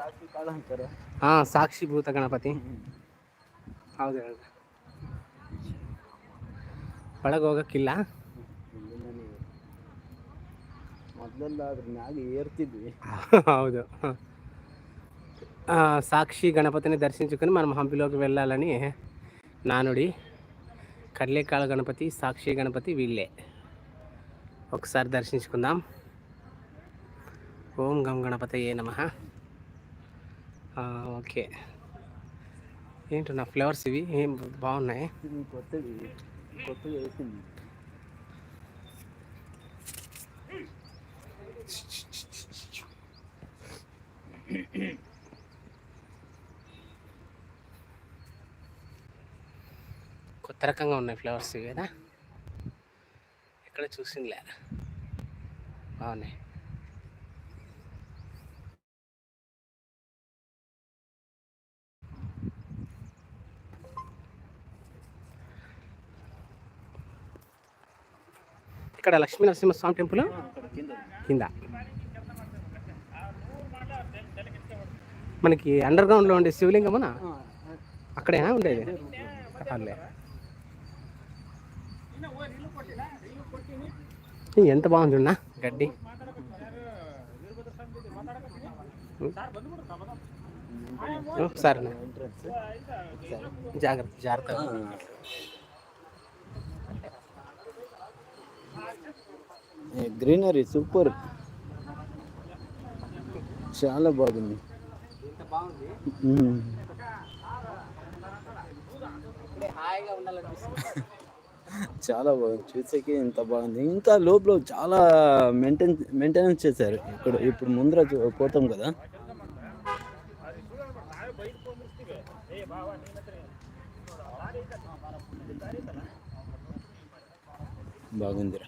ಸಾಕ್ಷಿ ಕಾಲ ಅಂತಾರೆ ಹಾಂ ಸಾಕ್ಷಿಭೂತ ಗಣಪತಿ ಹೌದು ಹೌದು ಒಳಗೆ ಹೋಗೋಕ್ಕಿಲ್ಲ ಮೊದಲೆಲ್ಲ ಅದ್ರ ಮ್ಯಾಗ ಏರ್ತಿದ್ವಿ అవును ఆ, సాక్షి గణపతిని దర్శించుకొని మనం హంపిలోకి వెళ్ళాలని నానుడి కడ్లేకాల గణపతి సాక్షి గణపతి వీళ్ళే ఒకసారి దర్శించుకుందాం ఓం గం గణపతి ఏ నమ ఓకే. ఏంటి నా ఫ్లవర్స్ ఇవి? ఏం బాగున్నాయి? వేసింది. కొత్త రకంగా ఉన్నాయి ఫ్లవర్స్ ఇవి కదా? ఎక్కడ చూసిందిలే బాగున్నాయి. ఇక్కడ లక్ష్మీ నరసింహస్వామి టెంపుల్ కింద. మనకి అండర్ గ్రౌండ్లో ఉండే శివలింగమునా? అక్కడేనా ఉండేది? ఎంత బాగుంది చూడన్నా గడ్డి. సరే జాగ్రత్త జాగ్రత్త. Greenery super. చాలా బాగుంది. చాలా బాగుంది. చూసేకి ఇంత బాగుంది. ఇంకా లోపల చాలా మెయింటైన్ మెయింటెనెన్స్ చేశారు. ఇక్కడ ఇప్పుడు ముందర పోతాం కదా. బాగుందిరా.